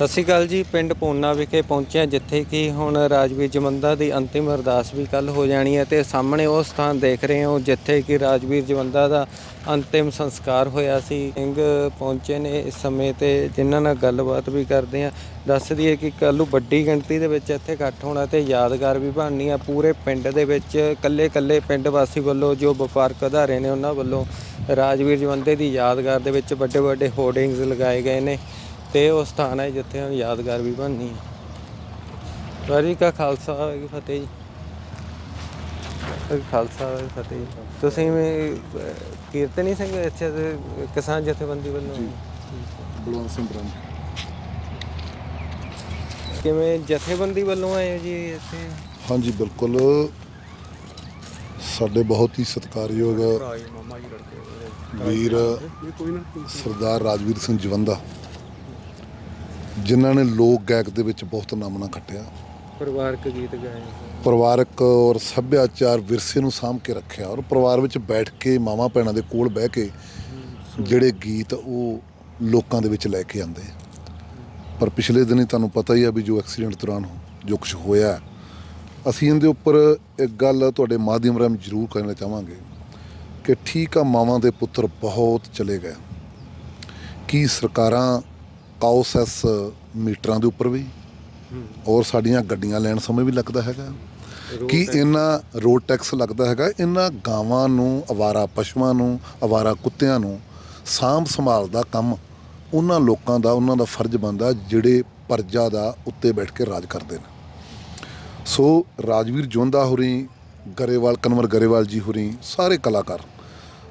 ਸਤਿ ਸ਼੍ਰੀ ਅਕਾਲ ਜੀ, ਪਿੰਡ ਪੂਨਾ ਵਿਖੇ ਪਹੁੰਚਿਆ ਜਿੱਥੇ ਕਿ ਹੁਣ ਰਾਜਵੀਰ ਜਵੰਦਾ ਦੀ ਅੰਤਿਮ ਅਰਦਾਸ ਵੀ ਕੱਲ ਹੋ ਜਾਣੀ ਹੈ ਤੇ ਸਾਹਮਣੇ ਉਹ ਸਥਾਨ ਦੇਖ ਰਹੇ ਹੋ ਜਿੱਥੇ ਕਿ ਰਾਜਵੀਰ ਜਵੰਦਾ ਦਾ ਅੰਤਿਮ ਸੰਸਕਾਰ ਹੋਇਆ ਸੀ। ਸਿੰਘ ਪਹੁੰਚੇ ਨੇ ਇਸ ਸਮੇਂ ਤੇ ਜਿਨ੍ਹਾਂ ਨਾਲ ਗੱਲਬਾਤ ਵੀ ਕਰਦੇ ਆ ਦੱਸ ਦਈਏ ਕਿ ਕੱਲ੍ਹ ਨੂੰ ਵੱਡੀ ਗਿਣਤੀ ਦੇ ਵਿੱਚ ਇੱਥੇ ਇਕੱਠ ਹੋਣਾ ਤੇ ਯਾਦਗਾਰ ਵੀ ਬਣਨੀ ਆ। ਪੂਰੇ ਪਿੰਡ ਦੇ ਵਿੱਚ ਕੱਲੇ ਕੱਲੇ ਪਿੰਡ ਵਾਸੀ ਵੱਲੋਂ ਜੋ ਵਪਾਰਕ ਅਦਾਰੇ ਨੇ ਉਹਨਾਂ ਵੱਲੋਂ ਰਾਜਵੀਰ ਜਵੰਦੇ ਦੀ ਯਾਦਗਾਰ ਦੇ ਵਿੱਚ ਵੱਡੇ ਵੱਡੇ ਹੋਰਡਿੰਗਸ ਲਗਾਏ ਗਏ ਨੇ। ਤੇ ਉਹ ਸਥਾਨ ਹੈ ਜਿੱਥੇ ਹੁਣ ਯਾਦਗਾਰ ਵੀ ਬਣਨੀ ਹੈ। ਵਾਹਿਗੁਰੂ ਕਾ ਖਾਲਸਾ ਵਾਹਿਗੁਰੂ ਕੀ ਫਤਿਹ ਜੀ। ਖਾਲਸਾ ਵਾਹਿਗੁਰੂ ਫਤਿਹ ਜੀ। ਤੁਸੀਂ ਵੀ ਕੀਰਤਨੀ ਸਿੰਘ ਇੱਥੇ ਦੇ ਕਿਸਾਨ ਜਥੇਬੰਦੀ ਵੱਲੋਂ? ਬਲਵੰਤ ਸਿੰਘ ਬ੍ਰਹਮ। ਕਿਵੇਂ ਜਥੇਬੰਦੀ ਵੱਲੋਂ ਆਏ ਹੋ ਜੀ ਇੱਥੇ? ਹਾਂਜੀ ਬਿਲਕੁਲ। ਸਾਡੇ ਬਹੁਤ ਹੀ ਸਤਿਕਾਰਯੋਗ ਵੀਰ ਸਰਦਾਰ ਰਾਜਵੀਰ ਸਿੰਘ ਜਵੰਦਾ। ਜਿਨ੍ਹਾਂ ਨੇ ਲੋਕ ਗਾਇਕ ਦੇ ਵਿੱਚ ਬਹੁਤ ਨਾਮਣਾ ਖੱਟਿਆ। ਪਰਿਵਾਰਕ ਗੀਤ ਗਾਏ। ਪਰਿਵਾਰਕ ਔਰ ਸੱਭਿਆਚਾਰ ਵਿਰਸੇ ਨੂੰ ਸਾਂਭ ਕੇ ਰੱਖਿਆ ਔਰ ਪਰਿਵਾਰ ਵਿੱਚ ਬੈਠ ਕੇ ਮਾਵਾਂ ਭੈਣਾਂ ਦੇ ਕੋਲ ਬਹਿ ਕੇ ਜਿਹੜੇ ਗੀਤ ਉਹ ਲੋਕਾਂ ਦੇ ਵਿੱਚ ਲੈ ਕੇ ਆਉਂਦੇ। ਪਰ ਪਿਛਲੇ ਦਿਨੀ ਤੁਹਾਨੂੰ ਪਤਾ ਹੀ ਆ ਵੀ ਜੋ ਐਕਸੀਡੈਂਟ ਦੌਰਾਨ ਜੋ ਕੁਝ ਹੋਇਆ ਅਸੀਂ ਇਹਦੇ ਉੱਪਰ ਇੱਕ ਗੱਲ ਤੁਹਾਡੇ ਮਾਧਿਅਮ ਰਾਹੀਂ ਜ਼ਰੂਰ ਕਹਿਣਾ ਚਾਹਾਂਗੇ ਕਿ ਠੀਕ ਆ ਮਾਵਾਂ ਦੇ ਪੁੱਤਰ ਬਹੁਤ ਚਲੇ ਗਏ। ਕੀ ਸਰਕਾਰਾਂ ਕਾਉਸੈਸ ਮੀਟਰਾਂ ਦੇ ਉੱਪਰ ਵੀ ਔਰ ਸਾਡੀਆਂ ਗੱਡੀਆਂ ਲੈਣ ਸਮੇਂ ਵੀ ਲੱਗਦਾ ਹੈਗਾ। ਕੀ ਇਹਨਾਂ ਰੋਡ ਟੈਕਸ ਲੱਗਦਾ ਹੈਗਾ? ਇਹਨਾਂ ਗਾਵਾਂ ਨੂੰ ਅਵਾਰਾ ਪਸ਼ੂਆਂ ਨੂੰ ਅਵਾਰਾ ਕੁੱਤਿਆਂ ਨੂੰ ਸਾਂਭ ਸੰਭਾਲ ਦਾ ਕੰਮ ਉਹਨਾਂ ਲੋਕਾਂ ਦਾ ਉਹਨਾਂ ਦਾ ਫਰਜ਼ ਬਣਦਾ ਜਿਹੜੇ ਪਰਜਾ ਦਾ ਉੱਤੇ ਬੈਠ ਕੇ ਰਾਜ ਕਰਦੇ ਨੇ। ਸੋ ਰਾਜਵੀਰ ਜੋਂਦਾ ਹੋਰੀ ਗਰੇਵਾਲ ਕਨਵਰ ਗਰੇਵਾਲ ਜੀ ਹੋਰੀ ਸਾਰੇ ਕਲਾਕਾਰ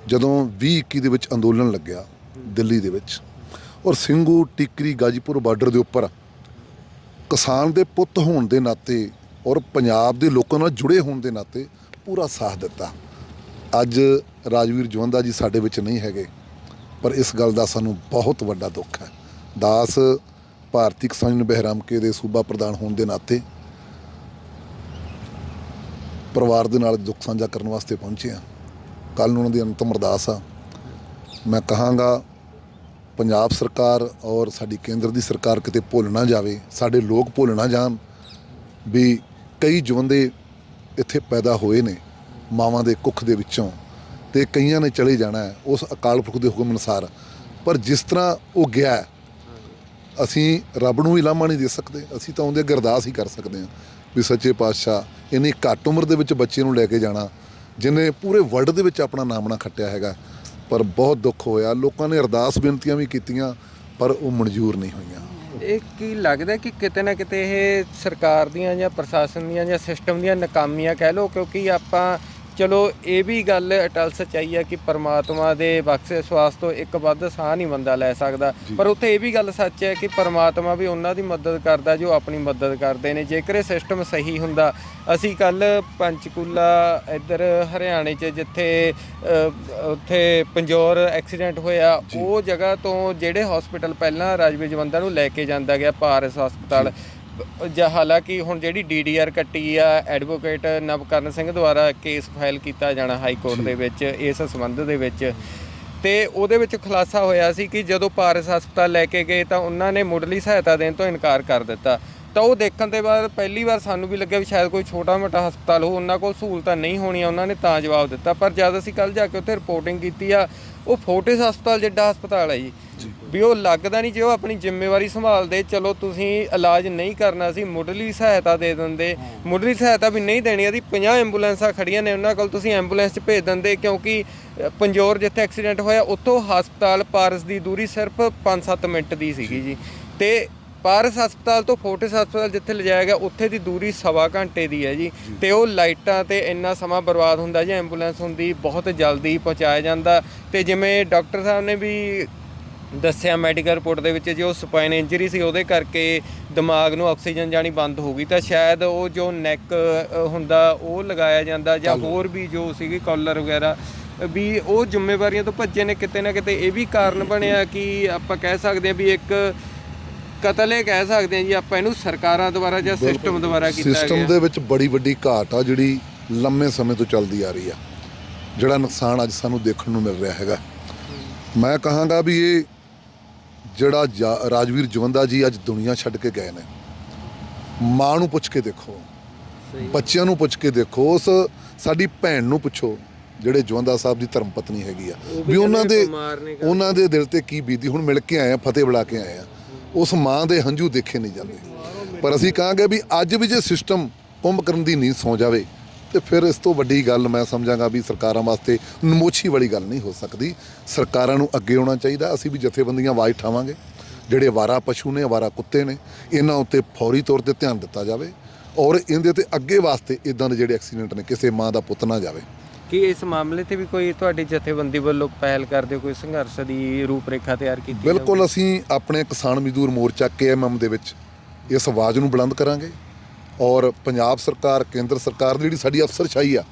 ਜਦੋਂ 2021 ਦੇ ਵਿੱਚ ਅੰਦੋਲਨ ਲੱਗਿਆ ਦਿੱਲੀ ਦੇ ਵਿੱਚ ਔਰ ਸਿੰਘੂ ਟਿਕਰੀ ਗਾਜੀਪੁਰ ਬਾਰਡਰ ਦੇ ਉੱਪਰ। ਕਿਸਾਨ ਦੇ ਪੁੱਤ ਹੋਣ ਦੇ ਨਾਤੇ ਔਰ ਪੰਜਾਬ ਦੇ ਲੋਕਾਂ ਨਾਲ ਜੁੜੇ ਹੋਣ ਦੇ ਨਾਤੇ ਪੂਰਾ ਸਾਥ ਦਿੱਤਾ। ਅੱਜ ਰਾਜਵੀਰ ਜਵੰਦਾ ਜੀ ਸਾਡੇ ਵਿੱਚ ਨਹੀਂ ਹੈਗੇ, ਪਰ ਇਸ ਗੱਲ ਦਾ ਸਾਨੂੰ ਬਹੁਤ ਵੱਡਾ ਦੁੱਖ ਹੈ। ਦਾਸ ਭਾਰਤੀ ਕਿਸਾਨ ਯੂਨੀਅਨ ਬਹਿਰਾਮਕੇ ਦੇ ਸੂਬਾ ਪ੍ਰਧਾਨ ਹੋਣ ਦੇ ਨਾਤੇ ਪਰਿਵਾਰ ਦੇ ਨਾਲ ਦੁੱਖ ਸਾਂਝਾ ਕਰਨ ਵਾਸਤੇ ਪਹੁੰਚੇ ਹਾਂ। ਕੱਲ ਨੂੰ ਉਹਨਾਂ ਦੀ ਅੰਤਮ ਅਰਦਾਸ ਆ। ਮੈਂ ਕਹਾਂਗਾ ਪੰਜਾਬ ਸਰਕਾਰ ਔਰ ਸਾਡੀ ਕੇਂਦਰ ਦੀ ਸਰਕਾਰ ਕਿਤੇ ਭੁੱਲ ਨਾ ਜਾਵੇ, ਸਾਡੇ ਲੋਕ ਭੁੱਲ ਨਾ ਜਾਣ ਵੀ ਕਈ ਜਵੰਦੇ ਇੱਥੇ ਪੈਦਾ ਹੋਏ ਨੇ ਮਾਵਾਂ ਦੇ ਕੁੱਖ ਦੇ ਵਿੱਚੋਂ ਤੇ ਕਈਆਂ ਨੇ ਚਲੇ ਜਾਣਾ ਹੈ, ਉਸ ਅਕਾਲ ਪੁਰਖ ਦੇ ਹੁਕਮ ਅਨੁਸਾਰ। ਪਰ ਜਿਸ ਤਰ੍ਹਾਂ ਉਹ ਗਿਆ ਅਸੀਂ ਰੱਬ ਨੂੰ ਵੀ ਲਾਮਾ ਨਹੀਂ ਦੇ ਸਕਦੇ, ਅਸੀਂ ਤਾਂ ਉਹਦੇ ਅੱਗੇ ਅਰਦਾਸ ਹੀ ਕਰ ਸਕਦੇ ਹਾਂ ਵੀ ਸੱਚੇ ਪਾਤਸ਼ਾਹ, ਇੰਨੀ ਘੱਟ ਉਮਰ ਦੇ ਵਿੱਚ ਬੱਚੇ ਨੂੰ ਲੈ ਕੇ ਜਾਣਾ ਜਿਨੇ ਪੂਰੇ ਵਰਲਡ ਦੇ ਵਿੱਚ ਆਪਣਾ ਨਾਮ ਨਾ ਖੱਟਿਆ ਹੈਗਾ। ਪਰ ਬਹੁਤ ਦੁੱਖ ਹੋਇਆ। ਲੋਕਾਂ ਨੇ ਅਰਦਾਸ ਬੇਨਤੀਆਂ ਵੀ ਕੀਤੀਆਂ, ਪਰ ਉਹ ਮਨਜ਼ੂਰ ਨਹੀਂ ਹੋਈਆਂ। ਇਹ ਕੀ ਲੱਗਦਾ ਕਿ ਕਿਤੇ ਨਾ ਕਿਤੇ ਇਹ ਸਰਕਾਰ ਦੀਆਂ ਜਾਂ ਪ੍ਰਸ਼ਾਸਨ ਦੀਆਂ ਜਾਂ ਸਿਸਟਮ ਦੀਆਂ ਨਾਕਾਮੀਆਂ ਕਹਿ ਲਓ, ਕਿਉਂਕਿ ਆਪਾਂ ਚਲੋ ਇਹ ਵੀ ਗੱਲ ਅਟਲ ਸੱਚਾਈ ਹੈ ਕਿ ਪਰਮਾਤਮਾ ਦੇ ਬਖਸ਼ੇ ਸਵਾਸ ਤੋਂ ਇੱਕ ਵੱਧ ਸਾਹ ਨਹੀਂ ਬੰਦਾ ਲੈ ਸਕਦਾ। ਪਰ ਉੱਥੇ ਇਹ ਵੀ ਗੱਲ ਸੱਚ ਹੈ ਕਿ ਪਰਮਾਤਮਾ ਵੀ ਉਹਨਾਂ ਦੀ ਮਦਦ ਕਰਦਾ ਜੋ ਆਪਣੀ ਮਦਦ ਕਰਦੇ ਨੇ। ਜੇਕਰ ਇਹ ਸਿਸਟਮ ਸਹੀ ਹੁੰਦਾ ਅਸੀਂ ਕੱਲ ਪੰਚਕੂਲਾ ਇੱਧਰ ਹਰਿਆਣੇ 'ਚ ਜਿੱਥੇ ਉੱਥੇ ਪੰਜੌਰ ਐਕਸੀਡੈਂਟ ਹੋਇਆ ਉਹ ਜਗ੍ਹਾ ਤੋਂ ਜਿਹੜੇ ਹਸਪੀਟਲ ਪਹਿਲਾਂ ਰਾਜਵੀਰ ਜਵੰਦਾ ਨੂੰ ਲੈ ਕੇ ਜਾਂਦਾ ਗਿਆ ਪਾਰਸ ਹਸਪਤਾਲ ਜਾਂ ਹਾਲਾਂਕਿ ਹੁਣ ਜਿਹੜੀ ਡੀਡੀਆਰ ਕੱਟੀ ਆ ਐਡਵੋਕੇਟ ਨਵਕਰਨ ਸਿੰਘ ਦੁਆਰਾ ਕੇਸ ਫਾਈਲ ਕੀਤਾ ਜਾਣਾ ਹਾਈ ਕੋਰਟ ਦੇ ਵਿੱਚ ਇਸ ਸੰਬੰਧ ਦੇ ਵਿੱਚ। ਤੇ ਉਹਦੇ ਵਿੱਚ ਖੁਲਾਸਾ ਹੋਇਆ ਸੀ ਕਿ ਜਦੋਂ ਪਾਰਸ ਹਸਪਤਾਲ ਲੈ ਕੇ ਗਏ ਤਾਂ ਉਹਨਾਂ ਨੇ ਮੁੱਢਲੀ ਸਹਾਇਤਾ ਦੇਣ ਤੋਂ ਇਨਕਾਰ ਕਰ ਦਿੱਤਾ। ਤਾਂ ਉਹ ਦੇਖਣ ਦੇ ਬਾਅਦ ਪਹਿਲੀ ਵਾਰ ਸਾਨੂੰ ਵੀ ਲੱਗਿਆ ਵੀ ਸ਼ਾਇਦ ਕੋਈ ਛੋਟਾ ਮੋਟਾ ਹਸਪਤਾਲ ਹੋ ਉਹਨਾਂ ਕੋਲ ਸਹੂਲਤਾਂ ਨਹੀਂ ਹੋਣੀਆਂ ਉਹਨਾਂ ਨੇ ਤਾਂ ਜਵਾਬ ਦਿੱਤਾ। ਪਰ ਜਦ ਅਸੀਂ ਕੱਲ ਜਾ ਕੇ ਉੱਥੇ ਰਿਪੋਰਟਿੰਗ ਕੀਤੀ ਆ ਉਹ ਫੋਰਟਿਸ ਹਸਪਤਾਲ ਜਿੱਡਾ ਹਸਪਤਾਲ ਹੈ ਜੀ। ਵੀ ਉਹ ਲੱਗਦਾ ਨਹੀਂ ਜੇ ਉਹ ਆਪਣੀ ਜ਼ਿੰਮੇਵਾਰੀ ਸੰਭਾਲਦੇ ਚਲੋ ਤੁਸੀਂ ਇਲਾਜ ਨਹੀਂ ਕਰਨਾ ਸੀ ਮੁੱਢਲੀ ਸਹਾਇਤਾ ਦੇ ਦਿੰਦੇ। ਮੁੱਢਲੀ ਸਹਾਇਤਾ ਵੀ ਨਹੀਂ ਦੇਣੀ ਇਹਦੀ 50 ਐਂਬੂਲੈਂਸਾਂ ਖੜੀਆਂ ਨੇ ਉਹਨਾਂ ਕੋਲ ਤੁਸੀਂ ਐਂਬੂਲੈਂਸ 'ਚ ਭੇਜ ਦਿੰਦੇ ਕਿਉਂਕਿ ਪੰਜੌਰ ਜਿੱਥੇ ਐਕਸੀਡੈਂਟ ਹੋਇਆ ਉੱਥੋਂ ਹਸਪਤਾਲ ਪਾਰਸ ਦੀ ਦੂਰੀ ਸਿਰਫ 5-7 ਮਿੰਟ ਦੀ ਸੀਗੀ ਜੀ। ਤੇ ਪਾਰਸ ਹਸਪਤਾਲ ਤੋਂ ਫੋਰਟਿਸ ਹਸਪਤਾਲ ਜਿੱਥੇ ਲਿਜਾਇਆ ਗਿਆ ਉੱਥੇ ਦੀ ਦੂਰੀ ਸਵਾ ਘੰਟੇ ਦੀ ਹੈ ਜੀ। ਤੇ ਉਹ ਲਾਈਟਾਂ ਤੇ ਇੰਨਾ ਸਮਾਂ ਬਰਬਾਦ ਹੁੰਦਾ ਜੀ ਐਂਬੂਲੈਂਸ ਹੁੰਦੀ ਬਹੁਤ ਜਲਦੀ ਪਹੁੰਚਾਇਆ ਜਾਂਦਾ। ਤੇ ਜਿਵੇਂ ਡਾਕਟਰ ਸਾਹਿਬ ਨੇ ਵੀ ਦੱਸਿਆ ਮੈਡੀਕਲ ਰਿਪੋਰਟ ਦੇ ਵਿੱਚ ਜੋ ਸਪਾਈਨ ਇੰਜਰੀ ਸੀ ਉਹਦੇ ਕਰਕੇ ਦਿਮਾਗ ਨੂੰ ਆਕਸੀਜਨ ਜਾਣੀ ਬੰਦ ਹੋ ਗਈ। ਤਾਂ ਸ਼ਾਇਦ ਉਹ ਜੋ ਨੈਕ ਹੁੰਦਾ ਉਹ ਲਗਾਇਆ ਜਾਂਦਾ ਜਾਂ ਹੋਰ ਵੀ ਜੋ ਸੀਗੀ ਕਾਲਰ ਵਗੈਰਾ ਵੀ ਉਹ ਜ਼ਿੰਮੇਵਾਰੀਆਂ ਤੋਂ ਭੱਜੇ ਨੇ ਕਿਤੇ ਨਾ ਕਿਤੇ। ਇਹ ਵੀ ਕਾਰਨ ਬਣਿਆ ਕਿ ਆਪਾਂ ਕਹਿ ਸਕਦੇ ਹਾਂ ਵੀ ਇੱਕ ਕਤਲ ਇਹ ਕਹਿ ਸਕਦੇ ਹਾਂ ਜੀ ਆਪਾਂ ਇਹਨੂੰ ਸਰਕਾਰਾਂ ਦੁਆਰਾ ਜਾਂ ਸਿਸਟਮ ਦੁਆਰਾ ਕੀਤਾ ਸਿਸਟਮ ਗਿਆ। ਦੇ ਵਿੱਚ ਬੜੀ ਵੱਡੀ ਘਾਟ ਆ ਜਿਹੜੀ ਲੰਮੇ ਸਮੇਂ ਤੋਂ ਚੱਲਦੀ ਆ ਰਹੀ ਆ। ਜਿਹੜਾ ਨੁਕਸਾਨ ਅੱਜ ਸਾਨੂੰ ਦੇਖਣ ਨੂੰ ਮਿਲ ਰਿਹਾ ਹੈਗਾ। ਮੈਂ ਕਹਾਂਗਾ ਵੀ ਇਹ ਜਿਹੜਾ ਰਾਜਵੀਰ ਜਵੰਦਾ ਜੀ ਅੱਜ ਦੁਨੀਆ ਛੱਡ ਕੇ ਗਏ ਨੇ। ਮਾਂ ਨੂੰ ਪੁੱਛ ਕੇ ਦੇਖੋ ਬੱਚਿਆਂ ਨੂੰ ਪੁੱਛ ਕੇ ਦੇਖੋ ਉਸ ਸਾਡੀ ਭੈਣ ਨੂੰ ਪੁੱਛੋ ਜਿਹੜੇ ਜਵੰਦਾ ਸਾਹਿਬ ਦੀ ਧਰਮ ਪਤਨੀ ਹੈਗੀ ਆ। ਵੀ ਉਹਨਾਂ ਦੇ ਉਹਨਾਂ ਦੇ ਦਿਲ ਤੇ ਕੀ ਬੀਤੀ ਹੁਣ ਮਿਲ ਕੇ ਆਏ ਆ ਫਤਿਹ ਬੁਲਾ ਕੇ ਆਏ ਆ। ਉਸ ਮਾਂ ਦੇ ਹੰਝੂ ਦੇਖੇ ਨਹੀਂ ਜਾਂਦੇ। ਪਰ ਅਸੀਂ ਕਹਾਂਗੇ ਵੀ ਅੱਜ ਵੀ ਜੇ ਸਿਸਟਮ ਕੁੰਭ ਕਰਨ ਦੀ ਨੀਂਦ ਸੌ ਜਾਵੇ ਤੇ ਫਿਰ ਇਸ ਤੋਂ ਵੱਡੀ ਗੱਲ ਮੈਂ ਸਮਝਾਂਗਾ ਵੀ ਸਰਕਾਰਾਂ ਵਾਸਤੇ ਨਮੋਛੀ ਵਾਲੀ ਗੱਲ ਨਹੀਂ ਹੋ ਸਕਦੀ। ਸਰਕਾਰਾਂ ਨੂੰ ਅੱਗੇ ਆਉਣਾ ਚਾਹੀਦਾ ਅਸੀਂ ਵੀ ਜਥੇਬੰਦੀਆਂ ਆਵਾਜ਼ ਉਠਾਵਾਂਗੇ। ਜਿਹੜੇ ਅਵਾਰਾ ਪਸ਼ੂ ਨੇ ਅਵਾਰਾ ਕੁੱਤੇ ਨੇ ਇਹਨਾਂ ਉੱਤੇ ਫੌਰੀ ਤੌਰ ਤੇ ਧਿਆਨ ਦਿੱਤਾ ਜਾਵੇ ਔਰ ਇਹਦੇ ਤੇ ਅੱਗੇ ਵਾਸਤੇ ਇਦਾਂ ਦੇ ਜਿਹੜੇ ਐਕਸੀਡੈਂਟ ਨੇ ਕਿਸੇ ਮਾਂ ਦਾ ਪੁੱਤ ਨਾ ਜਾਵੇ। ਕੀ ਇਸ ਮਾਮਲੇ ਤੇ ਵੀ ਕੋਈ ਤੁਹਾਡੀ ਜਥੇਬੰਦੀ ਵੱਲੋਂ ਪਹਿਲ ਕਰਦੇ ਕੋਈ ਸੰਘਰਸ਼ ਦੀ ਰੂਪਰੇਖਾ ਤਿਆਰ ਕੀਤੀ ਬਿਲਕੁਲ ਅਸੀਂ ਆਪਣੇ ਕਿਸਾਨ ਮਜ਼ਦੂਰ ਮੋਰਚਾ ਕੇਐਮਐਮ ਦੇ ਵਿੱਚ ਇਸ ਆਵਾਜ਼ ਨੂੰ ਬੁਲੰਦ ਕਰਾਂਗੇ। ਔਰ ਪੰਜਾਬ ਸਰਕਾਰ ਕੇਂਦਰ ਸਰਕਾਰ ਦੀ ਜਿਹੜੀ ਸਾਡੀ ਅਫਸਰਸ਼ਾਹੀ ਆ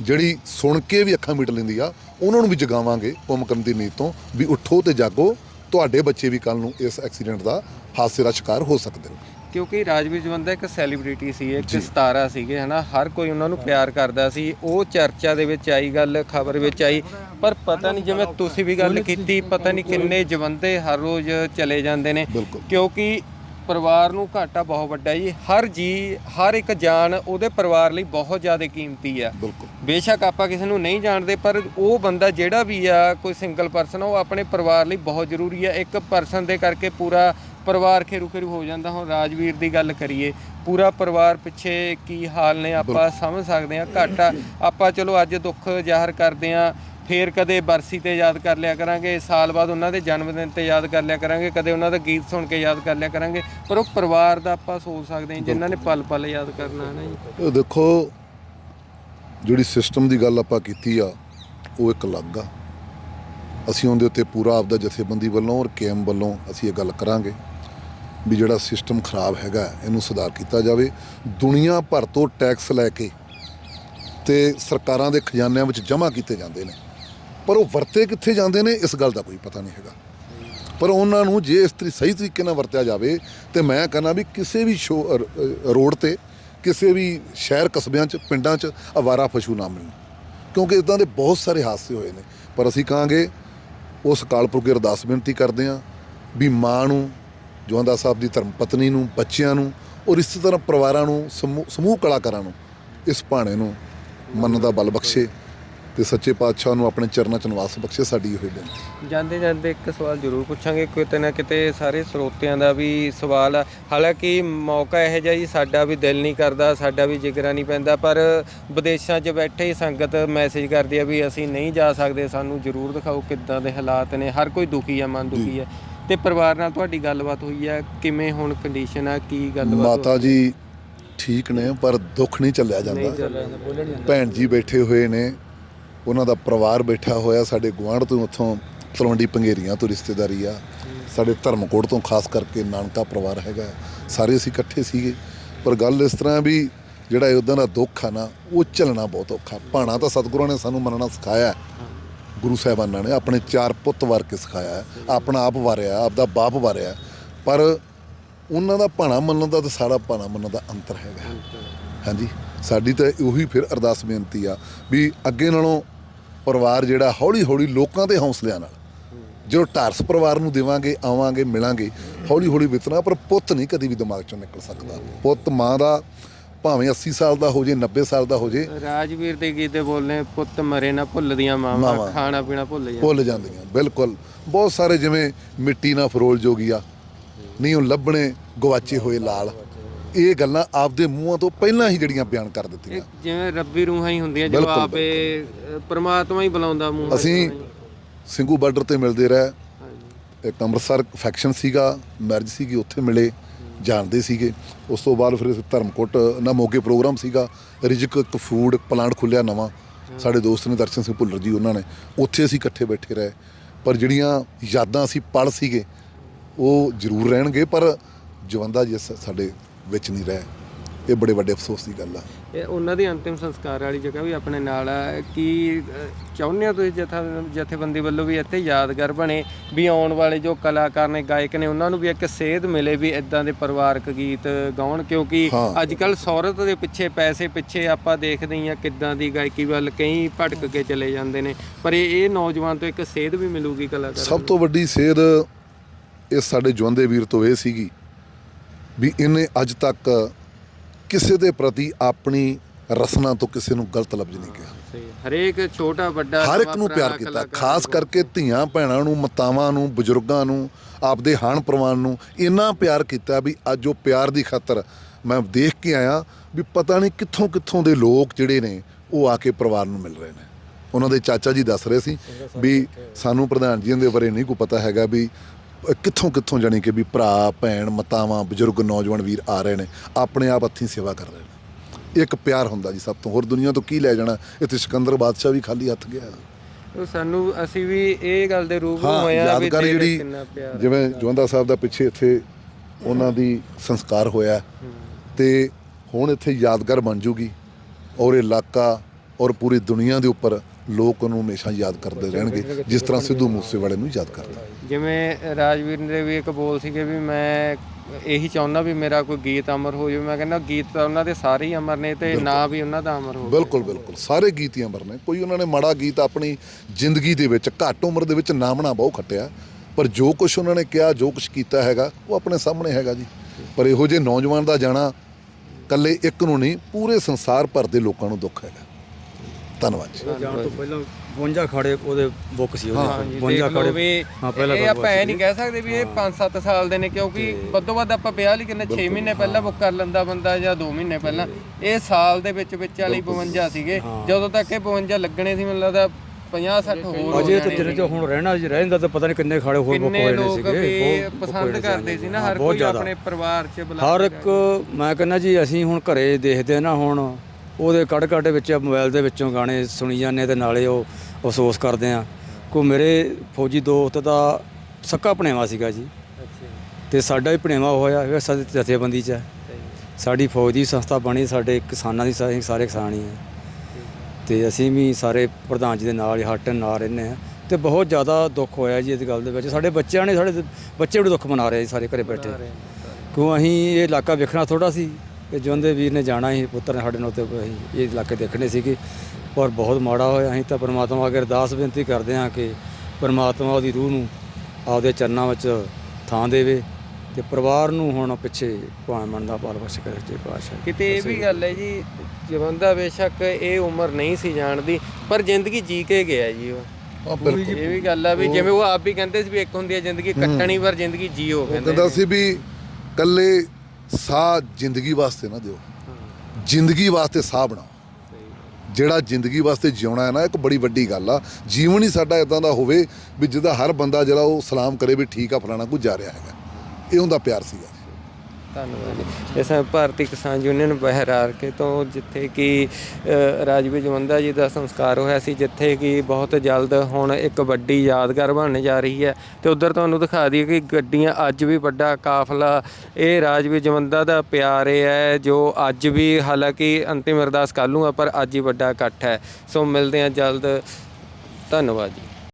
ਜਿਹੜੀ ਸੁਣ ਕੇ ਵੀ ਅੱਖਾਂ ਮੀਟ ਲੈਂਦੀ ਆ ਉਹਨਾਂ ਨੂੰ ਵੀ ਜਗਾਵਾਂਗੇ ਕੁੰਮ ਕਰਨ ਦੀ ਨੀਤ ਤੋਂ ਵੀ ਉੱਠੋ ਤੇ ਜਾਗੋ। ਤੁਹਾਡੇ ਬੱਚੇ ਵੀ ਕੱਲ ਨੂੰ ਇਸ ਐਕਸੀਡੈਂਟ ਦਾ ਹਾਦਸੇ ਦਾ ਸ਼ਿਕਾਰ ਹੋ ਸਕਦੇ ਨੇ। ਕਿਉਂਕਿ ਰਾਜਵੀਰ ਜਵੰਦਾ ਇੱਕ ਸੈਲੀਬ੍ਰਿਟੀ ਸੀ ਇੱਕ ਸਤਾਰਾ ਸੀਗੇ ਹਨਾ? ਹਰ ਕੋਈ ਉਹਨਾਂ ਨੂੰ ਪਿਆਰ ਕਰਦਾ ਸੀ। ਉਹ ਚਰਚਾ ਦੇ ਵਿੱਚ ਆਈ ਗੱਲ ਖਬਰ ਵਿੱਚ ਆਈ। ਪਰ ਪਤਾ ਨਹੀਂ ਜਿਵੇਂ ਤੁਸੀਂ ਵੀ ਗੱਲ ਕੀਤੀ ਪਤਾ ਨਹੀਂ ਕਿੰਨੇ ਜਵੰਦੇ ਹਰ ਰੋਜ਼ ਚਲੇ ਜਾਂਦੇ ਨੇ। ਕਿਉਂਕਿ ਪਰਿਵਾਰ ਨੂੰ ਘਾਟਾ ਬਹੁਤ ਵੱਡਾ ਜੀ। ਹਰ ਜੀ ਹਰ ਇੱਕ ਜਾਨ ਉਹਦੇ ਪਰਿਵਾਰ ਲਈ ਬਹੁਤ ਜ਼ਿਆਦਾ ਕੀਮਤੀ ਆ। ਬਿਲਕੁਲ। ਬੇਸ਼ੱਕ ਆਪਾਂ ਕਿਸੇ ਨੂੰ ਨਹੀਂ ਜਾਣਦੇ ਪਰ ਉਹ ਬੰਦਾ ਜਿਹੜਾ ਵੀ ਆ ਕੋਈ ਸਿੰਗਲ ਪਰਸਨ ਉਹ ਆਪਣੇ ਪਰਿਵਾਰ ਲਈ ਬਹੁਤ ਜ਼ਰੂਰੀ ਆ। ਇੱਕ ਪਰਸਨ ਦੇ ਕਰਕੇ ਪੂਰਾ ਪਰਿਵਾਰ ਖੇਰੂ ਖੇਰੂ ਹੋ ਜਾਂਦਾ। ਹੁਣ ਰਾਜਵੀਰ ਦੀ ਗੱਲ ਕਰੀਏ ਪੂਰਾ ਪਰਿਵਾਰ ਪਿੱਛੇ ਕੀ ਹਾਲ ਨੇ ਆਪਾਂ ਸਮਝ ਸਕਦੇ ਆ ਘਾਟਾ ਆਪਾਂ ਚਲੋ ਅੱਜ ਦੁੱਖ ਜ਼ਾਹਰ ਕਰਦੇ ਆ ਫੇਰ ਕਦੇ ਬਰਸੀ ਤੇ ਯਾਦ ਕਰ ਲਿਆ ਕਰਾਂਗੇ ਸਾਲ ਬਾਅਦ ਉਹਨਾਂ ਦੇ ਜਨਮ ਦਿਨ ਤੇ ਯਾਦ ਕਰ ਲਿਆ ਕਰਾਂਗੇ ਕਦੇ ਉਹਨਾਂ ਦਾ ਗੀਤ ਸੁਣ ਕੇ ਯਾਦ ਕਰ ਲਿਆ ਕਰਾਂਗੇ ਪਰ ਉਹ ਪਰਿਵਾਰ ਦਾ ਆਪਾਂ ਸੋਚ ਸਕਦੇ ਹਾਂ ਜਿਨ੍ਹਾਂ ਨੇ ਪਲ ਪਲ ਯਾਦ ਕਰਨਾ ਹੈ ਨਾ ਜੀ। ਇਹ ਦੇਖੋ ਜਿਹੜੀ ਸਿਸਟਮ ਦੀ ਗੱਲ ਆਪਾਂ ਕੀਤੀ ਆ ਉਹ ਇੱਕ ਅਲੱਗ ਆ। ਅਸੀਂ ਉਹਦੇ ਉੱਤੇ ਪੂਰਾ ਆਪਦਾ ਜਥੇਬੰਦੀ ਵੱਲੋਂ ਔਰ ਕੇਐਮ ਵੱਲੋਂ ਅਸੀਂ ਇਹ ਗੱਲ ਕਰਾਂਗੇ ਵੀ ਜਿਹੜਾ ਸਿਸਟਮ ਖਰਾਬ ਹੈਗਾ ਇਹਨੂੰ ਸੁਧਾਰ ਕੀਤਾ ਜਾਵੇ। ਦੁਨੀਆ ਭਰ ਤੋਂ ਟੈਕਸ ਲੈ ਕੇ ਤੇ ਸਰਕਾਰਾਂ ਦੇ ਖਜ਼ਾਨਿਆਂ ਵਿੱਚ ਜਮ੍ਹਾਂ ਕੀਤੇ ਜਾਂਦੇ ਨੇ। ਪਰ ਉਹ ਵਰਤੇ ਕਿੱਥੇ ਜਾਂਦੇ ਨੇ, ਇਸ ਗੱਲ ਦਾ ਕੋਈ ਪਤਾ ਨਹੀਂ ਹੈਗਾ। ਪਰ ਉਹਨਾਂ ਨੂੰ ਜੇ ਇਸ ਤਰੀ, ਸਹੀ ਤਰੀਕੇ ਨਾਲ ਵਰਤਿਆ ਜਾਵੇ, ਤੇ ਮੈਂ ਕਹਿੰਦਾ ਵੀ ਕਿਸੇ ਵੀ ਸ਼ੋ- ਰੋਡ ਤੇ, ਕਿਸੇ ਵੀ ਸ਼ਹਿਰ ਕਸਬਿਆਂ 'ਚ, ਪਿੰਡਾਂ 'ਚ ਅਵਾਰਾ ਪਸ਼ੂ ਨਾ ਮਿਲਣ। ਕਿਉਂਕਿ ਇਦਾਂ ਦੇ ਬਹੁਤ ਸਾਰੇ ਹਾਦਸੇ ਹੋਏ ਨੇ। ਪਰ ਅਸੀਂ ਕਹਾਂਗੇ, ਉਸ ਕਾਲਪੁਰਖ ਦੀ ਅਰਦਾਸ ਬੇਨਤੀ ਕਰਦੇ ਹਾਂ ਵੀ ਮਾਂ ਨੂੰ ਜਵੰਦਾ ਸਾਹਿਬ ਦੀ ਧਰਮ ਪਤਨੀ ਨੂੰ, ਬੱਚਿਆਂ ਨੂੰ, ਔਰ ਇਸੇ ਤਰ੍ਹਾਂ ਪਰਿਵਾਰਾਂ ਨੂੰ ਸਮੂਹ ਸਮੂਹ ਕਲਾਕਾਰਾਂ ਨੂੰ, ਇਸ ਭਾਣੇ ਨੂੰ ਮੰਨਣ ਦਾ ਬਲ ਬਖਸ਼ੇ। ਤੇ ਸੱਚੇ ਪਾਤਸ਼ਾਹ ਨੂੰ ਆਪਣੇ ਚਰਨਾਂ 'ਚ ਨਿਵਾਸ ਬਖਸ਼ੇ ਸਾਡੀ ਇਹ ਬੇਨਤੀ ਜਾਂਦੇ ਜਾਂਦੇ ਇੱਕ ਸਵਾਲ ਜ਼ਰੂਰ ਪੁੱਛਾਂਗੇ ਕਿਤੇ ਨਾ ਕਿਤੇ ਸਾਰੇ ਸਰੋਤਿਆਂ ਦਾ ਵੀ ਸਵਾਲ ਆ। ਹਾਲਾਂਕਿ ਮੌਕਾ ਇਹੋ ਜਿਹਾ ਜੀ ਸਾਡਾ ਵੀ ਦਿਲ ਨਹੀਂ ਕਰਦਾ ਸਾਡਾ ਵੀ ਜਿਗਰਾ ਨਹੀਂ ਪੈਂਦਾ ਪਰ ਵਿਦੇਸ਼ਾਂ 'ਚ ਬੈਠੇ ਹੀ ਸੰਗਤ ਮੈਸੇਜ ਕਰਦੀ ਆ ਵੀ ਅਸੀਂ ਨਹੀਂ ਜਾ ਸਕਦੇ ਸਾਨੂੰ ਜ਼ਰੂਰ ਦਿਖਾਓ ਕਿੱਦਾਂ ਦੇ ਹਾਲਾਤ ਨੇ ਹਰ ਕੋਈ ਦੁਖੀ ਆ ਮਨ ਦੁਖੀ ਆ। ਤੇ ਪਰਿਵਾਰ ਨਾਲ ਤੁਹਾਡੀ ਗੱਲਬਾਤ ਹੋਈ ਆ ਕਿਵੇਂ ਹੁਣ ਕੰਡੀਸ਼ਨ ਆ ਕੀ ਗੱਲਬਾਤ ਮਾਤਾ ਜੀ ਠੀਕ ਨੇ ਪਰ ਦੁੱਖ ਨਹੀਂ ਚੱਲਿਆ ਨਹੀਂ ਜਾਂਦਾ ਚੱਲ ਰਿਹਾ ਬੋਲਣ ਨਹੀਂ ਭੈਣ ਜੀ ਬੈਠੇ ਹੋਏ ਨੇ ਉਹਨਾਂ ਦਾ ਪਰਿਵਾਰ ਬੈਠਾ ਹੋਇਆ ਸਾਡੇ ਗੁਆਂਢ ਤੋਂ ਉੱਥੋਂ ਤਲਵੰਡੀ ਪੰਗੇਰੀਆਂ ਤੋਂ ਰਿਸ਼ਤੇਦਾਰੀ ਆ। ਸਾਡੇ ਧਰਮਕੋਟ ਤੋਂ ਖਾਸ ਕਰਕੇ ਨਾਨਕਾ ਪਰਿਵਾਰ ਹੈਗਾ। ਸਾਰੇ ਅਸੀਂ ਇਕੱਠੇ ਸੀਗੇ। ਪਰ ਗੱਲ ਇਸ ਤਰ੍ਹਾਂ ਵੀ ਜਿਹੜਾ ਇਹ ਦਾ ਦੁੱਖ ਆ ਨਾ, ਉਹ ਝੱਲਣਾ ਬਹੁਤ ਔਖਾ। ਭਾਣਾ ਤਾਂ ਸਤਿਗੁਰਾਂ ਨੇ ਸਾਨੂੰ ਮੰਨਣਾ ਸਿਖਾਇਆ ਗੁਰੂ ਸਾਹਿਬਾਨਾਂ ਨੇ ਆਪਣੇ ਚਾਰ ਪੁੱਤ ਵਾਰ ਕੇ ਸਿਖਾਇਆ ਆਪਣਾ ਆਪ ਵਾਰਿਆ, ਆਪਦਾ ਬਾਪ ਵਾਰਿਆ। ਪਰ ਉਹਨਾਂ ਦਾ ਭਾਣਾ ਮੰਨਣ ਦਾ ਤੇ ਸਾਡਾ ਭਾਣਾ ਮੰਨਣ ਦਾ ਅੰਤਰ ਹੈਗਾ। ਹਾਂਜੀ। ਸਾਡੀ ਤਾਂ ਉਹੀ ਫਿਰ ਅਰਦਾਸ ਬੇਨਤੀ ਆ ਵੀ ਅੱਗੇ ਨਾਲੋਂ ਪਰਿਵਾਰ ਜਿਹੜਾ ਹੌਲੀ ਹੌਲੀ ਲੋਕਾਂ ਦੇ ਹੌਸਲਿਆਂ ਨਾਲ ਜੋ ਢਾਰਸ ਪਰਿਵਾਰ ਨੂੰ ਦੇਵਾਂਗੇ ਆਵਾਂਗੇ ਮਿਲਾਂਗੇ ਹੌਲੀ ਹੌਲੀ ਵਿਤਨਾ ਪਰ ਪੁੱਤ ਨਹੀਂ ਕਦੀ ਵੀ ਦਿਮਾਗ ਚੋਂ ਨਿਕਲ ਸਕਦਾ। ਪੁੱਤ ਮਾਂ ਦਾ ਭਾਵੇਂ 80 ਸਾਲ ਦਾ ਹੋ ਜੇ 90 ਸਾਲ ਦਾ ਹੋ ਜੇ ਰਾਜਵੀਰ ਦੇ ਗੀਤ ਦੇ ਬੋਲਨੇ ਪੁੱਤ ਮਰੇ ਨਾ ਭੁੱਲਦੀਆਂ ਮਾਵਾਂ। ਖਾਣਾ ਪੀਣਾ ਭੁੱਲ ਜਾਂਦੇ ਭੁੱਲ ਜਾਂਦੀਆਂ ਬਿਲਕੁਲ। ਬਹੁਤ ਸਾਰੇ ਜਿਵੇਂ ਮਿੱਟੀ ਨਾਲ ਫਰੋਲ ਜੋਗੀਆ ਨਹੀਂ ਉਹ ਲੱਭਣੇ ਗਵਾਚੇ ਹੋਏ ਲਾਲ। ਇਹ ਗੱਲਾਂ ਆਪਦੇ ਮੂੰਹਾਂ ਤੋਂ ਪਹਿਲਾਂ ਹੀ ਜਿਹੜੀਆਂ ਬਿਆਨ ਕਰ ਦਿੱਤੀਆਂ। ਜਿਵੇਂ ਰੱਬੀ ਰੂਹਾਂ ਹੀ ਹੁੰਦੀਆਂ ਬਿਲਕੁਲ, ਆਪੇ ਪ੍ਰਮਾਤਮਾ ਹੀ ਬੁਲਾਉਂਦਾ ਮੂੰਹ ਅਸੀਂ ਸਿੰਘੂ ਬਾਰਡਰ ਤੇ ਮਿਲਦੇ ਰਹੇ। ਇੱਕ ਅੰਮ੍ਰਿਤਸਰ ਫੈਕਸ਼ਨ ਸੀਗਾ ਮੈਰਿਜ ਸੀਗੀ ਉੱਥੇ ਮਿਲੇ ਜਾਣਦੇ ਸੀਗੇ। ਉਸ ਤੋਂ ਬਾਅਦ ਫਿਰ ਅਸੀਂ ਧਰਮਕੋਟ ਨਾ ਮੋਗੇ ਪ੍ਰੋਗਰਾਮ ਸੀਗਾ। ਰਿਜਕ ਇੱਕ ਫੂਡ ਪਲਾਂਟ ਖੁੱਲਿਆ ਨਵਾਂ। ਸਾਡੇ ਦੋਸਤ ਨੇ ਦਰਸ਼ਨ ਸਿੰਘ ਭੁੱਲਰ ਜੀ ਉਹਨਾਂ ਨੇ। ਉੱਥੇ ਅਸੀਂ ਇਕੱਠੇ ਬੈਠੇ ਰਹੇ। ਪਰ ਜਿਹੜੀਆਂ ਯਾਦਾਂ ਅਸੀਂ ਪਲ ਸੀਗੇ ਉਹ ਜ਼ਰੂਰ ਰਹਿਣਗੇ। ਪਰ ਜਵੰਦਾ ਜੀ ਸ- ਸਾਡੇ ਵਿੱਚ ਨਹੀਂ ਰਹੇ। ਇਹ ਬੜੇ ਵੱਡੇ ਅਫਸੋਸ ਦੀ ਗੱਲ ਆ। ਇਹ ਉਹਨਾਂ ਦੀ ਅੰਤਿਮ ਸੰਸਕਾਰ ਵਾਲੀ ਜਗ੍ਹਾ ਵੀ ਆਪਣੇ ਨਾਲ ਆ। ਕੀ ਚਾਹੁੰਦੇ ਹੋ ਤੁਸੀਂ ਜਥਾ ਜਥੇਬੰਦੀ ਵੱਲੋਂ ਵੀ ਇੱਥੇ ਯਾਦਗਾਰ ਬਣੇ? ਵੀ ਆਉਣ ਵਾਲੇ ਜੋ ਕਲਾਕਾਰ ਨੇ ਗਾਇਕ ਨੇ ਉਹਨਾਂ ਨੂੰ ਵੀ ਇੱਕ ਸੇਧ ਮਿਲੇ ਵੀ ਇਦਾਂ ਦੇ ਪਰਿਵਾਰਕ ਗੀਤ ਗਾਉਣ? ਕਿਉਂਕਿ। ਅੱਜ ਕੱਲ ਸ਼ੌਹਰਤ ਦੇ ਪਿੱਛੇ ਪੈਸੇ ਪਿੱਛੇ ਆਪਾਂ ਦੇਖਦੇ ਹੀ ਕਿੱਦਾਂ ਦੀ ਗਾਇਕੀ ਵੱਲ ਕਈ ਭਟਕ ਕੇ ਚਲੇ ਜਾਂਦੇ ਨੇ। ਪਰ ਇਹ ਇਹ ਨੌਜਵਾਨ ਤੋਂ ਇੱਕ ਸੇਧ ਵੀ ਮਿਲੂਗੀ ਕਲਾਕਾਰ ਸਭ ਤੋਂ ਵੱਡੀ ਸੇਧ ਇਸ ਸਾਡੇ ਜਵੰਦੇ ਵੀਰ ਤੋਂ ਇਹ ਸੀਗੀ ਵੀ ਇਹਨੇ ਅੱਜ ਤੱਕ ਕਿਸੇ ਦੇ ਪ੍ਰਤੀ ਆਪਣੀ ਰਸਨਾ ਤੋਂ ਕਿਸੇ ਨੂੰ ਗਲਤ ਲਫ਼ਜ਼ ਨਹੀਂ ਕਿਹਾ। ਹਰੇਕ ਛੋਟਾ ਵੱਡਾ ਹਰ ਇੱਕ ਨੂੰ ਪਿਆਰ ਕੀਤਾ ਖਾਸ ਕਰਕੇ ਧੀਆਂ ਭੈਣਾਂ ਨੂੰ ਮਾਤਾਵਾਂ ਨੂੰ ਬਜ਼ੁਰਗਾਂ ਨੂੰ ਆਪਦੇ ਹਾਣ ਪ੍ਰਵਾਨ ਨੂੰ ਇੰਨਾ ਪਿਆਰ ਕੀਤਾ ਵੀ ਅੱਜ ਉਹ ਪਿਆਰ ਦੀ ਖਾਤਰ ਮੈਂ ਦੇਖ ਕੇ ਆਇਆ ਵੀ ਪਤਾ ਨਹੀਂ ਕਿੱਥੋਂ ਕਿੱਥੋਂ ਦੇ ਲੋਕ ਜਿਹੜੇ ਨੇ ਉਹ ਆ ਕੇ ਪਰਿਵਾਰ ਨੂੰ ਮਿਲ ਰਹੇ ਨੇ। ਉਹਨਾਂ ਦੇ ਚਾਚਾ ਜੀ ਦੱਸ ਰਹੇ ਸੀ ਵੀ ਸਾਨੂੰ ਪ੍ਰਧਾਨ ਜੀ ਦੇ ਬਾਰੇ ਨਹੀਂ ਕੋਈ ਪਤਾ ਹੈਗਾ ਵੀ ਕਿੱਥੋਂ ਕਿੱਥੋਂ ਜਾਣੀ ਕਿ ਵੀ ਭਰਾ ਭੈਣ ਮਾਤਾਵਾਂ ਬਜ਼ੁਰਗ ਨੌਜਵਾਨ ਵੀਰ ਆ ਰਹੇ ਨੇ ਆਪਣੇ ਆਪ ਹੱਥੀਂ ਸੇਵਾ ਕਰ ਰਹੇ ਨੇ। ਇੱਕ ਪਿਆਰ ਹੁੰਦਾ ਜੀ ਸਭ ਤੋਂ। ਹੋਰ ਦੁਨੀਆ ਤੋਂ ਕੀ ਲੈ ਜਾਣਾ? ਇੱਥੇ ਸਿਕੰਦਰ ਬਾਦਸ਼ਾਹ ਵੀ ਖਾਲੀ ਹੱਥ ਗਿਆ। ਉਹ ਸਾਨੂੰ ਅਸੀਂ ਵੀ ਇਹ ਗੱਲ ਦੇ ਰੂਪ ਹੋਇਆ ਵੀ ਯਾਦਗਾਰ ਜਿਹੜੀ ਜਿਵੇਂ ਜਵੰਦਾ ਸਾਹਿਬ ਦਾ ਪਿੱਛੇ ਇੱਥੇ ਉਹਨਾਂ ਦੀ ਸੰਸਕਾਰ ਹੋਇਆ। ਤੇ ਹੁਣ ਇੱਥੇ ਯਾਦਗਾਰ ਬਣ ਜੂਗੀ ਔਰ ਇਹ ਇਲਾਕਾ ਔਰ ਪੂਰੀ ਦੁਨੀਆ ਦੇ ਉੱਪਰ ਲੋਕ ਉਹਨੂੰ ਹਮੇਸ਼ਾ ਯਾਦ ਕਰਦੇ ਰਹਿਣਗੇ ਜਿਸ ਤਰ੍ਹਾਂ ਸਿੱਧੂ ਮੂਸੇਵਾਲੇ ਨੂੰ ਯਾਦ ਕਰਦੇ ਜਿਵੇਂ ਰਾਜਵੀਰ ਦੇ ਵੀ ਇੱਕ ਬੋਲ ਸੀਗੇ ਵੀ ਮੈਂ ਇਹੀ ਚਾਹੁੰਦਾ ਵੀ ਮੇਰਾ ਕੋਈ ਗੀਤ ਅਮਰ ਹੋ ਜਾਵੇ। ਮੈਂ ਕਹਿੰਦਾ ਗੀਤ ਤਾਂ ਉਹਨਾਂ ਦੇ ਸਾਰੇ ਹੀ ਅਮਰ ਨੇ ਤੇ ਨਾਂ ਵੀ ਉਹਨਾਂ ਦਾ ਅਮਰ ਹੋ ਬਿਲਕੁਲ ਬਿਲਕੁਲ। ਸਾਰੇ ਗੀਤੀਆਂ ਮਰਨੇ ਕੋਈ ਉਹਨਾਂ ਨੇ ਮਾੜਾ ਗੀਤ ਆਪਣੀ ਜ਼ਿੰਦਗੀ ਦੇ ਵਿੱਚ ਘੱਟ ਉਮਰ ਦੇ ਵਿੱਚ ਨਾਮਣਾ ਬਹੁਤ ਖੱਟਿਆ। ਪਰ ਜੋ ਕੁਝ ਉਹਨਾਂ ਨੇ ਕਿਹਾ ਜੋ ਕੁਝ ਕੀਤਾ ਹੈਗਾ ਉਹ ਆਪਣੇ ਸਾਹਮਣੇ ਹੈਗਾ ਜੀ। ਪਰ ਇਹੋ ਜਿਹੇ ਨੌਜਵਾਨ ਦਾ ਜਾਣਾ ਕੱਲੇ ਇੱਕ ਨੂੰ ਨਹੀਂ ਪੂਰੇ ਸੰਸਾਰ ਭਰ ਦੇ ਲੋਕਾਂ ਨੂੰ ਦੁੱਖ ਹੈਗਾ। ਧੰਨਵਾਦ ਜੀ। ਜਾਣ ਤੋਂ ਪਹਿਲਾਂ 52 ਖਾੜੇ ਉਹਦੇ ਬੁੱਕ ਸੀ ਹਾਂ ਉਹਦੇ ਜੀ 52 ਦੇਖ ਲਓ ਖਾੜੇ ਹਾਂ ਪਹਿਲਾਂ ਇਹ ਆਪਾਂ ਇਹ ਨਹੀਂ ਕਹਿ ਸਕਦੇ ਵੀ ਇਹ 5-7 ਸਾਲ ਦੇ ਨੇ ਕਿਉਂਕਿ ਵੱਧੋ ਵੱਧ ਆਪਾਂ ਵਿਆਹ ਲਈ ਕਿੰਨੇ 6 ਮਹੀਨੇ ਪਹਿਲਾਂ ਬੁੱਕ ਕਰ ਲੈਂਦਾ ਬੰਦਾ ਜਾਂ 2 ਮਹੀਨੇ ਪਹਿਲਾਂ। ਇਹ ਸਾਲ ਦੇ ਵਿੱਚ ਵਿੱਚ ਵਾਲੀ 52 ਸੀਗੇ। ਜਦੋਂ ਤੱਕ ਇਹ 52 ਲੱਗਣੇ ਸੀ ਮੈਨੂੰ ਲੱਗਦਾ 50-60 ਹੋਰ ਹੋ ਅਜੇ ਤਾਂ ਦਿਨ ਚ ਹੁਣ ਰਹਿਣਾ ਜੀ ਰਹਿੰਦਾ ਤਾਂ ਪਤਾ ਨਹੀਂ ਕਿੰਨੇ ਖਾੜੇ ਹੋਰ ਬੁੱਕ ਹੋਏ ਨੇ ਸੀਗੇ। ਪਸੰਦ ਕਰਦੇ ਸੀ ਨਾ ਹਰ ਕੋਈ। ਆਪਣੇ ਪਰਿਵਾਰ 'ਚ ਬੁਲਾ ਹਰ ਇੱਕ ਮੈਂ ਕਹਿੰਦਾ ਜੀ ਅਸੀਂ ਹੁਣ ਘਰੇ ਦੇਖਦੇ ਆ ਨਾ ਹੁਣ। ਉਹਦੇ ਕੱਢ ਕੱਢ ਵਿੱਚ ਮੋਬਾਈਲ ਦੇ ਵਿੱਚੋਂ ਗਾਣੇ ਸੁਣੀ ਜਾਂਦੇ ਤੇ ਨਾਲੇ ਉਹ ਅਫਸੋਸ ਕਰਦੇ ਆ। ਕੋ ਮੇਰੇ ਫੌਜੀ ਦੋਸਤ ਦਾ ਸੱਕਾ ਭਣੇਵਾ ਸੀਗਾ ਜੀ। ਤੇ ਸਾਡਾ ਵੀ ਭਣੇਵਾ ਹੋਇਆ ਇਹ ਸਾਡੀ ਜਥੇਬੰਦੀ ਚ ਹੈ ਸਾਡੀ ਫੌਜ ਦੀ ਸੰਸਥਾ ਬਣੀ ਸਾਡੇ ਕਿਸਾਨਾਂ ਦੀ ਸਾਰੇ ਸਾਰੇ ਕਿਸਾਨ ਹੀ ਹੈ ਤੇ ਅਸੀਂ ਵੀ ਸਾਰੇ ਪ੍ਰਧਾਨ ਜੀ ਦੇ ਨਾਲ ਹੀ ਹੱਟ ਨਾਲ ਰਹਿੰਦੇ ਆ। ਤੇ ਬਹੁਤ ਜ਼ਿਆਦਾ ਦੁੱਖ ਹੋਇਆ ਜੀ ਇਸ ਗੱਲ ਦੇ ਵਿੱਚ। ਸਾਡੇ ਬੱਚਿਆਂ ਨੇ ਸਾਡੇ ਬੱਚੇ ਵੀ ਦੁੱਖ ਮਨਾ ਰਹੇ ਸਾਰੇ ਘਰੇ ਬੈਠੇ। ਕਿਉਂ ਅਸੀਂ ਇਹ ਇਲਾਕਾ ਵੇਖਣਾ ਥੋੜਾ ਸੀ। ਤੇ ਜਵੰਦੇ ਵੀਰ ਨੇ ਜਾਣਾ ਸੀ ਪੁੱਤਰ ਨੇ ਸਾਡੇ ਨਾਲ ਤੇ ਅਸੀਂ ਇਹ ਇਲਾਕੇ ਦੇਖਣੇ ਸੀਗੇ। ਪਰ ਬਹੁਤ ਮਾੜਾ ਹੋਇਆ ਅਸੀਂ ਤਾਂ ਪਰਮਾਤਮਾ ਅੱਗੇ ਅਰਦਾਸ ਬੇਨਤੀ ਕਰਦੇ ਹਾਂ ਕਿ ਪਰਮਾਤਮਾ ਉਹਦੀ ਰੂਹ ਨੂੰ ਆਪਦੇ ਚਰਨਾਂ ਵਿੱਚ ਥਾਂ ਦੇਵੇ ਤੇ ਪਰਿਵਾਰ ਨੂੰ ਹੁਣ ਪਿੱਛੇ ਭਾਵੇਂ ਮਨ ਦਾ ਪਾਲ ਬਖਸ਼ ਕਰੇ ਜੇ ਪਾਸ਼ਾ ਕਿਤੇ ਇਹ ਵੀ ਗੱਲ ਹੈ ਜੀ ਜਵੰਦਾ ਬੇਸ਼ੱਕ ਇਹ ਉਮਰ ਨਹੀਂ ਸੀ ਜਾਣਦੀ ਪਰ ਜ਼ਿੰਦਗੀ ਜੀ ਕੇ ਗਿਆ ਜੀ ਉਹ। ਹਾਂ ਬਿਲਕੁਲ। ਇਹ ਵੀ ਗੱਲ ਆ ਵੀ ਜਿਵੇਂ ਉਹ ਆਪ ਵੀ ਕਹਿੰਦੇ ਸੀ ਵੀ ਇੱਕ ਹੁੰਦੀ ਹੈ ਜ਼ਿੰਦਗੀ ਕੱਟਣੀ ਪਰ ਜ਼ਿੰਦਗੀ ਜੀਓ ਕਹਿੰਦਾ ਸੀ ਵੀ ਕੱਲੇ ਸਾਹ ਜ਼ਿੰਦਗੀ ਵਾਸਤੇ ਨਾ ਦਿਓ। ਜ਼ਿੰਦਗੀ ਵਾਸਤੇ ਸਾਹ ਬਣਾਓ। ਜਿਹੜਾ ਜ਼ਿੰਦਗੀ ਵਾਸਤੇ ਜਿਉਣਾ ਹੈ ਨਾ, ਇੱਕ ਬੜੀ ਵੱਡੀ ਗੱਲ ਆ। ਜੀਵਨ ਹੀ ਸਾਡਾ ਇਦਾਂ ਦਾ ਹੋਵੇ ਵੀ ਜਿਹਦਾ ਹਰ ਬੰਦਾ ਜਿਹੜਾ ਉਹ ਸਲਾਮ ਕਰੇ ਵੀ ਠੀਕ ਆ, ਫਲਾਣਾ ਕੋਈ ਜਾ ਰਿਹਾ ਹੈਗਾ। ਇਹ ਹੁੰਦਾ ਪਿਆਰ ਸੀਗਾ। ਧੰਨਵਾਦ ਜੀ। ਇਸ ਭਾਰਤੀ ਕਿਸਾਨ ਯੂਨੀਅਨ ਬਹਿਰਾਰ ਕੇ ਤੋਂ ਜਿੱਥੇ ਕਿ ਅ, ਰਾਜਵੀਰ ਜਵੰਦਾ ਜੀ ਦਾ ਸੰਸਕਾਰ ਹੋਇਆ ਸੀ ਜਿੱਥੇ ਕਿ ਬਹੁਤ ਜਲਦ ਹੁਣ ਇੱਕ ਵੱਡੀ ਯਾਦਗਾਰ ਬਣਨ ਜਾ ਰਹੀ ਹੈ। ਤੇ ਉਧਰ ਤੁਹਾਨੂੰ ਦਿਖਾ ਦਈਏ ਕਿ ਗੱਡੀਆਂ ਅੱਜ ਵੀ ਵੱਡਾ ਕਾਫਲਾ ਇਹ ਰਾਜਵੀਰ ਜਵੰਦਾ ਦਾ ਪਿਆਰੇ ਹੈ ਜੋ ਅੱਜ ਵੀ ਹਾਲਾਂਕਿ ਅੰਤਿਮ ਅਰਦਾਸ ਕੱਲ੍ਹ ਨੂੰ ਪਰ ਅੱਜ ਹੀ ਵੱਡਾ ਇਕੱਠ ਹੈ। ਸੋ ਮਿਲਦੇ ਹਾਂ ਜਲਦ। ਧੰਨਵਾਦ ਜੀ।